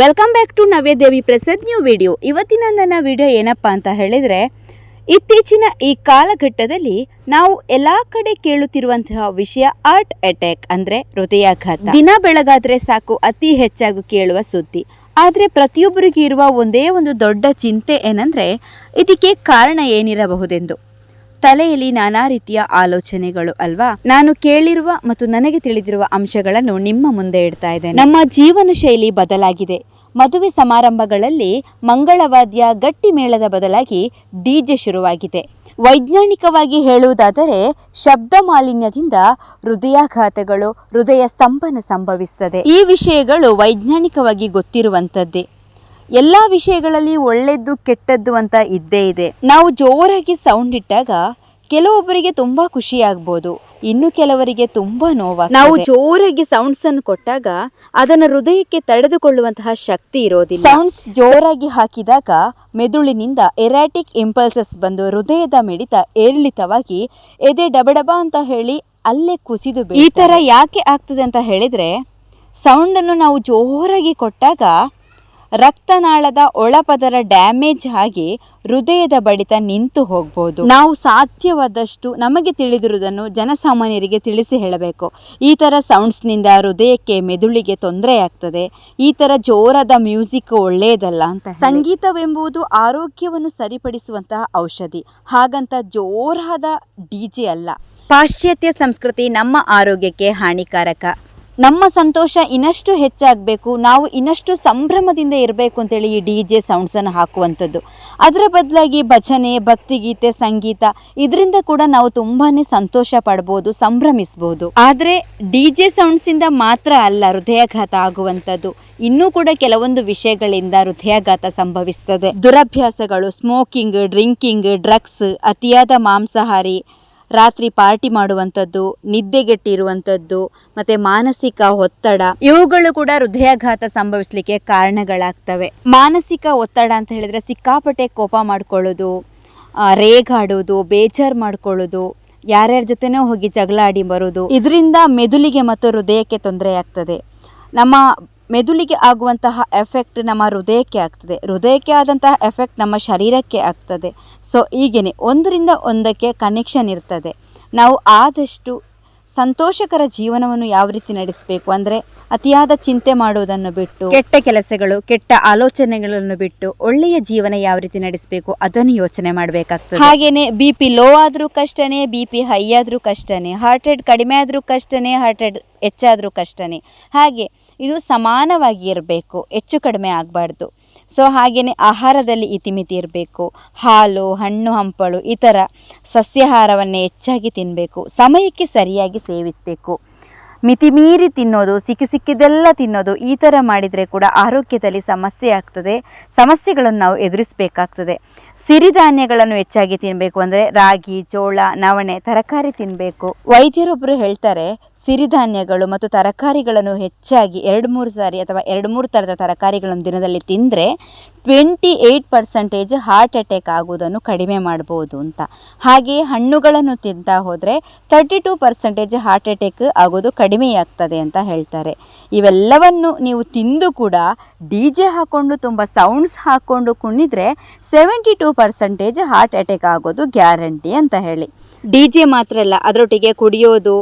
Welcome back to Navyadevi Prasad new video ಇವತ್ತಿನ ನನ್ನ video ಏನಪ್ಪ ಅಂತ ಹೇಳಿದರೆ, ಇತ್ತೀಚಿನ ಈ ಕಾಲಘಟ್ಟದಲ್ಲಿ ನಾವು ಎಲ್ಲ ಕಡೆ ಕೇಳುತ್ತಿರುವಂತಹ ವಿಷಯ ಆರ್ಟ್ ಅಟ್ಯಾಕ್ ಅಂದರೆ ಹೃದಯಾಘಾತ. ದಿನ ಬೆಳಗಾದ್ರೆ ಸಾಕು, ಅತಿ ಹೆಚ್ಚಾಗಿ ಕೇಳುವ ಸುದ್ದಿ. ಆದರೆ ಪ್ರತಿಯೊಬ್ಬರಿಗೂ ಇರುವ ಒಂದೇ ಒಂದು ದೊಡ್ಡ ಚಿಂತೆ ಏನಂದರೆ, ಇದಕ್ಕೆ ಕಾರಣ ಏನಿರಬಹುದೆಂದು. ತಲೆಯಲ್ಲಿ ನಾನಾ ರೀತಿಯ ಆಲೋಚನೆಗಳು ಅಲ್ವಾ? ನಾನು ಕೇಳಿರುವ ಮತ್ತು ನನಗೆ ತಿಳಿದಿರುವ ಅಂಶಗಳನ್ನು ನಿಮ್ಮ ಮುಂದೆ ಇಡ್ತಾ ಇದ್ದೇನೆ. ನಮ್ಮ ಜೀವನ ಶೈಲಿ ಬದಲಾಗಿದೆ. ಮದುವೆ ಸಮಾರಂಭಗಳಲ್ಲಿ ಮಂಗಳವಾದ್ಯ ಗಟ್ಟಿ ಮೇಳದ ಬದಲಾಗಿ ಡಿಜೆ ಶುರುವಾಗಿದೆ. ವೈಜ್ಞಾನಿಕವಾಗಿ ಹೇಳುವುದಾದರೆ, ಶಬ್ದ ಮಾಲಿನ್ಯದಿಂದ ಹೃದಯಾಘಾತಗಳು, ಹೃದಯ ಸ್ತಂಭನ ಸಂಭವಿಸುತ್ತದೆ. ಈ ವಿಷಯಗಳು ವೈಜ್ಞಾನಿಕವಾಗಿ ಗೊತ್ತಿರುವಂಥದ್ದೇ. ಎಲ್ಲ ವಿಷಯಗಳಲ್ಲಿ ಒಳ್ಳೆಯದು ಕೆಟ್ಟದ್ದು ಅಂತ ಇದ್ದೇ ಇದೆ. ನಾವು ಜೋರಾಗಿ ಸೌಂಡ್ ಇಟ್ಟಾಗ ಕೆಲವೊಬ್ಬರಿಗೆ ತುಂಬಾ ಖುಷಿ ಆಗ್ಬೋದು ಇನ್ನು ಕೆಲವರಿಗೆ ತುಂಬಾ ನೋವ ನಾವು ಜೋರಾಗಿ ಸೌಂಡ್ಸ್ ಅನ್ನು ಕೊಟ್ಟಾಗ ಅದನ್ನ ಹೃದಯಕ್ಕೆ ತಡೆದುಕೊಳ್ಳುವಂತಹ ಶಕ್ತಿ ಇರೋದಿಲ್ಲ. ಸೌಂಡ್ಸ್ ಜೋರಾಗಿ ಹಾಕಿದಾಗ ಮೆದುಳಿನಿಂದ ಎರಾಟಿಕ್ ಇಂಪಲ್ಸಸ್ ಬಂದು ಹೃದಯದ ಮಿಡಿತ ಏರಿಳಿತವಾಗಿ ಎದೆ ಡಬಡಬ ಅಂತ ಹೇಳಿ ಅಲ್ಲೇ ಕುಸಿದು ಈ ತರ ಯಾಕೆ ಆಗ್ತದೆ ಅಂತ ಹೇಳಿದ್ರೆ ಸೌಂಡ್ ಅನ್ನು ನಾವು ಜೋರಾಗಿ ಕೊಟ್ಟಾಗ ರಕ್ತನಾಳದ ಒಳಪದರ ಡ್ಯಾಮೇಜ್ ಆಗಿ ಹೃದಯದ ಬಡಿತ ನಿಂತು ಹೋಗ್ಬೋದು. ನಾವು ಸಾಧ್ಯವಾದಷ್ಟು ನಮಗೆ ತಿಳಿದಿರುವುದನ್ನು ಜನಸಾಮಾನ್ಯರಿಗೆ ತಿಳಿಸಿ ಹೇಳಬೇಕು. ಈ ಥರ ಸೌಂಡ್ಸ್ನಿಂದ ಹೃದಯಕ್ಕೆ ಮೆದುಳಿಗೆ ತೊಂದರೆ ಆಗ್ತದೆ. ಈ ಥರ ಜೋರಾದ ಮ್ಯೂಸಿಕ್ ಒಳ್ಳೆಯದಲ್ಲ ಅಂತ ಸಂಗೀತವೆಂಬುದು ಆರೋಗ್ಯವನ್ನು ಸರಿಪಡಿಸುವಂತಹ ಔಷಧಿ. ಹಾಗಂತ ಜೋರಾದ ಡಿ ಜೆ ಅಲ್ಲ. ಪಾಶ್ಚಾತ್ಯ ಸಂಸ್ಕೃತಿ ನಮ್ಮ ಆರೋಗ್ಯಕ್ಕೆ ಹಾನಿಕಾರಕ. ನಮ್ಮ ಸಂತೋಷ ಇನ್ನಷ್ಟು ಹೆಚ್ಚಾಗಬೇಕು, ನಾವು ಇನ್ನಷ್ಟು ಸಂಭ್ರಮದಿಂದ ಇರಬೇಕು ಅಂತೇಳಿ ಈ ಡಿ ಜೆ ಸೌಂಡ್ಸನ್ನು ಹಾಕುವಂಥದ್ದು. ಅದರ ಬದಲಾಗಿ ಭಜನೆ, ಭಕ್ತಿಗೀತೆ, ಸಂಗೀತ, ಇದರಿಂದ ಕೂಡ ನಾವು ತುಂಬಾ ಸಂತೋಷ ಪಡ್ಬೋದು, ಸಂಭ್ರಮಿಸ್ಬೋದು. ಆದರೆ ಡಿ ಜೆ ಸೌಂಡ್ಸಿಂದ ಮಾತ್ರ ಅಲ್ಲ ಹೃದಯಾಘಾತ ಆಗುವಂಥದ್ದು. ಇನ್ನೂ ಕೂಡ ಕೆಲವೊಂದು ವಿಷಯಗಳಿಂದ ಹೃದಯಾಘಾತ ಸಂಭವಿಸ್ತದೆ. ದುರಭ್ಯಾಸಗಳು ಸ್ಮೋಕಿಂಗ್ ಡ್ರಿಂಕಿಂಗ್ ಡ್ರಗ್ಸ್ ಅತಿಯಾದ ಮಾಂಸಾಹಾರಿ ರಾತ್ರಿ ಪಾರ್ಟಿ ಮಾಡುವಂಥದ್ದು, ನಿದ್ದೆಗೆಟ್ಟಿರುವಂಥದ್ದು, ಮತ್ತೆ ಮಾನಸಿಕ ಒತ್ತಡ, ಇವುಗಳು ಕೂಡ ಹೃದಯಾಘಾತ ಸಂಭವಿಸಲಿಕ್ಕೆ ಕಾರಣಗಳಾಗ್ತವೆ. ಮಾನಸಿಕ ಒತ್ತಡ ಅಂತ ಹೇಳಿದ್ರೆ ಸಿಕ್ಕಾಪಟ್ಟೆ ಕೋಪ ಮಾಡ್ಕೊಳ್ಳೋದು ರೇಗಾಡೋದು, ಬೇಜಾರು ಮಾಡ್ಕೊಳ್ಳೋದು, ಯಾರ್ಯಾರ ಜೊತೆನೋ ಹೋಗಿ ಜಗಳ ಆಡಿ ಬರೋದು, ಇದರಿಂದ ಮೆದುಳಿಗೆ ಮತ್ತು ಹೃದಯಕ್ಕೆ ತೊಂದರೆ ಆಗ್ತದೆ. ನಮ್ಮ ಮೆದುಳಿಗೆ ಆಗುವಂತಹ ಎಫೆಕ್ಟ್ ನಮ್ಮ ಹೃದಯಕ್ಕೆ ಆಗ್ತದೆ. ಹೃದಯಕ್ಕೆ ಆದಂತಹ ಎಫೆಕ್ಟ್ ನಮ್ಮ ಶರೀರಕ್ಕೆ ಆಗ್ತದೆ. ಸೊ ಹೀಗೇನೆ ಒಂದರಿಂದ ಒಂದಕ್ಕೆ ಕನೆಕ್ಷನ್ ಇರ್ತದೆ. ನಾವು ಆದಷ್ಟು ಸಂತೋಷಕರ ಜೀವನವನ್ನು ಯಾವ ರೀತಿ ನಡೆಸಬೇಕು ಅಂದರೆ ಅತಿಯಾದ ಚಿಂತೆ ಮಾಡುವುದನ್ನು ಬಿಟ್ಟು ಕೆಟ್ಟ ಕೆಲಸಗಳು ಕೆಟ್ಟ ಆಲೋಚನೆಗಳನ್ನು ಬಿಟ್ಟು ಒಳ್ಳೆಯ ಜೀವನ ಯಾವ ರೀತಿ ನಡೆಸಬೇಕು ಅದನ್ನು ಯೋಚನೆ ಮಾಡಬೇಕಾಗ್ತದೆ. ಹಾಗೇನೆ ಬಿ ಪಿ ಲೋ ಆದರೂ ಕಷ್ಟನೇ ಬಿ ಪಿ ಹೈ ಆದರೂ ಕಷ್ಟನೇ ಹಾರ್ಟ್ ರೇಟ್ ಕಡಿಮೆ ಆದರೂ ಕಷ್ಟನೇ ಹಾರ್ಟ್ ರೇಟ್ ಹೆಚ್ಚಾದರೂ ಕಷ್ಟನೇ. ಹಾಗೆ ಇದು ಸಮಾನವಾಗಿ ಇರಬೇಕು, ಹೆಚ್ಚು ಕಡಿಮೆ ಆಗಬಾರ್ದು. ಸೊ ಹಾಗೆಯೇ ಆಹಾರದಲ್ಲಿ ಇತಿಮಿತಿ ಇರಬೇಕು, ಹಾಲು, ಹಣ್ಣು, ಹಂಪಲು ಈ ಥರ ಸಸ್ಯಾಹಾರವನ್ನೇ ಹೆಚ್ಚಾಗಿ ತಿನ್ನಬೇಕು ಸಮಯಕ್ಕೆ ಸರಿಯಾಗಿ ಸೇವಿಸಬೇಕು. ಮಿತಿಮೀರಿ ತಿನ್ನೋದು, ಸಿಕ್ಕಿ ಸಿಕ್ಕಿದೆಲ್ಲ ತಿನ್ನೋದು ಈ ಥರ ಮಾಡಿದರೆ ಕೂಡ ಆರೋಗ್ಯದಲ್ಲಿ ಸಮಸ್ಯೆ ಆಗ್ತದೆ. ಸಮಸ್ಯೆಗಳನ್ನು ನಾವು ಎದುರಿಸಬೇಕಾಗ್ತದೆ. ಸಿರಿಧಾನ್ಯಗಳನ್ನು ಹೆಚ್ಚಾಗಿ ತಿನ್ನಬೇಕು ಅಂದರೆ ರಾಗಿ, ಜೋಳ, ನವಣೆ, ತರಕಾರಿ ತಿನ್ನಬೇಕು ವೈದ್ಯರೊಬ್ಬರು ಹೇಳ್ತಾರೆ, ಸಿರಿಧಾನ್ಯಗಳು ಮತ್ತು ತರಕಾರಿಗಳನ್ನು ಹೆಚ್ಚಾಗಿ ಎರಡು ಮೂರು ಸಾರಿ ಅಥವಾ ಎರಡು ಮೂರು ಥರದ ತರಕಾರಿಗಳನ್ನು ದಿನದಲ್ಲಿ ತಿಂದರೆ twenty eight percentage heart attack ಆಗುವುದನ್ನು ಕಡಿಮೆ ಮಾಡ್ಬೋದು ಅಂತ. ಹಾಗೆ ಹಣ್ಣುಗಳನ್ನು ತಿಂತಾ ಹೋದರೆ thirty two percentage heart attack ಆಗೋದು ಕಡಿಮೆಯಾಗ್ತದೆ ಅಂತ ಹೇಳ್ತಾರೆ. ಇವೆಲ್ಲವನ್ನು ನೀವು ತಿಂದು ಕೂಡ ಡಿ ಜೆ ಹಾಕ್ಕೊಂಡು ತುಂಬ ಸೌಂಡ್ಸ್ ಹಾಕ್ಕೊಂಡು ಕುಣಿದ್ರೆ seventy two percentage heart attack ಆಗೋದು ಗ್ಯಾರಂಟಿ ಅಂತ ಹೇಳಿ. ಡಿ ಜೆ ಮಾತ್ರ ಅಲ್ಲ, ಅದರೊಟ್ಟಿಗೆ ಕುಡಿಯೋದು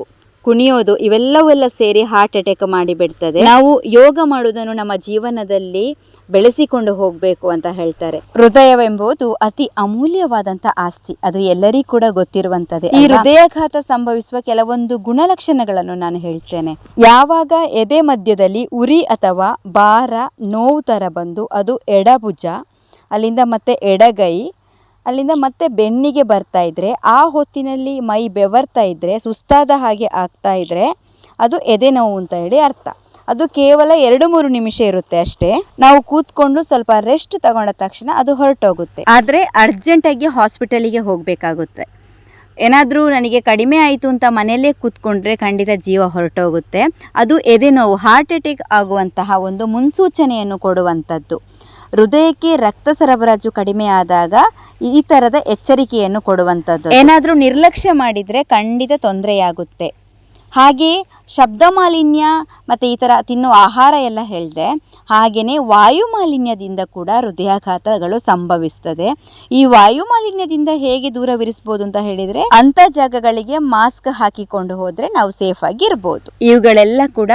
ಕುಣಿಯೋದು ಇವೆಲ್ಲವೆಲ್ಲ ಸೇರಿ ಹಾರ್ಟ್ ಅಟ್ಯಾಕ್ ಮಾಡಿಬಿಡ್ತದೆ. ನಾವು ಯೋಗ ಮಾಡುವುದನ್ನು ನಮ್ಮ ಜೀವನದಲ್ಲಿ ಬೆಳೆಸಿಕೊಂಡು ಹೋಗಬೇಕು ಅಂತ ಹೇಳ್ತಾರೆ. ಹೃದಯವೆಂಬುದು ಅತಿ ಅಮೂಲ್ಯವಾದಂತ ಆಸ್ತಿ. ಅದು ಎಲ್ಲರಿಗೂ ಕೂಡ ಗೊತ್ತಿರುವಂತದೆ ಈ ಹೃದಯಾಘಾತ ಸಂಭವಿಸುವ ಕೆಲವೊಂದು ಗುಣಲಕ್ಷಣಗಳನ್ನು ನಾನು ಹೇಳ್ತೇನೆ. ಯಾವಾಗ ಎದೆ ಮಧ್ಯದಲ್ಲಿ ಉರಿ ಅಥವಾ ಭಾರ ನೋವು ತರ ಬಂದು ಅದು ಎಡಭುಜ ಅಲ್ಲಿಂದ ಮತ್ತೆ ಎಡಗೈ ಅಲ್ಲಿಂದ ಮತ್ತೆ ಬೆನ್ನಿಗೆ ಬರ್ತಾ ಇದ್ದರೆ ಆ ಹೊತ್ತಿನಲ್ಲಿ ಮೈ ಬೆವರ್ತಾ ಇದ್ದರೆ ಸುಸ್ತಾದ ಹಾಗೆ ಆಗ್ತಾ ಇದ್ದರೆ ಅದು ಎದೆ ನೋವು ಅಂತ ಹೇಳಿ ಅರ್ಥ. ಅದು ಕೇವಲ ಎರಡು ಮೂರು ನಿಮಿಷ ಇರುತ್ತೆ ಅಷ್ಟೇ. ನಾವು ಕೂತ್ಕೊಂಡು ಸ್ವಲ್ಪ ರೆಸ್ಟ್ ತಗೊಂಡ ತಕ್ಷಣ ಅದು ಹೊರಟೋಗುತ್ತೆ. ಆದರೆ ಅರ್ಜೆಂಟಾಗಿ ಹಾಸ್ಪಿಟಲಿಗೆ ಹೋಗಬೇಕಾಗುತ್ತೆ. ಏನಾದರೂ ನನಗೆ ಕಡಿಮೆ ಆಯಿತು ಅಂತ ಮನೆಯಲ್ಲೇ ಕೂತ್ಕೊಂಡ್ರೆ ಖಂಡಿತ ಜೀವ ಹೊರಟೋಗುತ್ತೆ. ಅದು ಎದೆ ನೋವು ಹಾರ್ಟ್ ಅಟ್ಯಾಕ್ ಆಗುವಂತಹ ಒಂದು ಮುನ್ಸೂಚನೆಯನ್ನು ಕೊಡುವಂಥದ್ದು. ಹೃದಯಕ್ಕೆ ರಕ್ತ ಸರಬರಾಜು ಕಡಿಮೆ ಆದಾಗ ಈ ಥರದ ಎಚ್ಚರಿಕೆಯನ್ನು ಕೊಡುವಂಥದ್ದು. ಏನಾದರೂ ನಿರ್ಲಕ್ಷ್ಯ ಮಾಡಿದರೆ ಖಂಡಿತ ತೊಂದರೆಯಾಗುತ್ತೆ. ಹಾಗೆ ಶಬ್ದ ಮಾಲಿನ್ಯ ಮತ್ತು ಈ ಥರ ತಿನ್ನುವ ಆಹಾರ ಎಲ್ಲ ಹೇಳಿದೆ ಹಾಗೆಯೇ ವಾಯು ಮಾಲಿನ್ಯದಿಂದ ಕೂಡ ಹೃದಯಾಘಾತಗಳು ಸಂಭವಿಸ್ತದೆ. ಈ ವಾಯು ಮಾಲಿನ್ಯದಿಂದ ಹೇಗೆ ದೂರವಿರಿಸ್ಬೋದು ಅಂತ ಹೇಳಿದರೆ ಅಂಥ ಜಾಗಗಳಿಗೆ ಮಾಸ್ಕ್ ಹಾಕಿಕೊಂಡು ಹೋದರೆ ನಾವು ಸೇಫಾಗಿ ಇರ್ಬೋದು ಇವುಗಳೆಲ್ಲ ಕೂಡ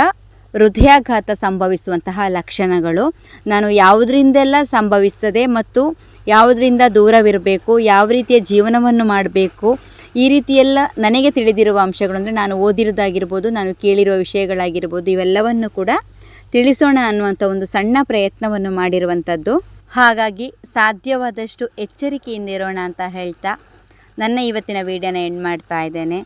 ಹೃದಯಾಘಾತ ಸಂಭವಿಸುವಂತಹ ಲಕ್ಷಣಗಳು. ನಾನು ಯಾವುದರಿಂದೆಲ್ಲ ಸಂಭವಿಸ್ತದೆ ಮತ್ತು ಯಾವುದರಿಂದ ದೂರವಿರಬೇಕು, ಯಾವ ರೀತಿಯ ಜೀವನವನ್ನು ಮಾಡಬೇಕು, ಈ ರೀತಿಯೆಲ್ಲ ನನಗೆ ತಿಳಿದಿರುವ ಅಂಶಗಳು ಅಂದರೆ ನಾನು ಓದಿರೋದಾಗಿರ್ಬೋದು ನಾನು ಕೇಳಿರುವ ವಿಷಯಗಳಾಗಿರ್ಬೋದು, ಇವೆಲ್ಲವನ್ನು ಕೂಡ ತಿಳಿಸೋಣ ಅನ್ನುವಂಥ ಒಂದು ಸಣ್ಣ ಪ್ರಯತ್ನವನ್ನು ಮಾಡಿರುವಂಥದ್ದು ಹಾಗಾಗಿ ಸಾಧ್ಯವಾದಷ್ಟು ಎಚ್ಚರಿಕೆಯಿಂದ ಇರೋಣ ಅಂತ ಹೇಳ್ತಾ ನನ್ನ ಇವತ್ತಿನ ವಿಡಿಯೋನ ಎಂಡ್ ಮಾಡ್ತಾ ಇದ್ದೇನೆ.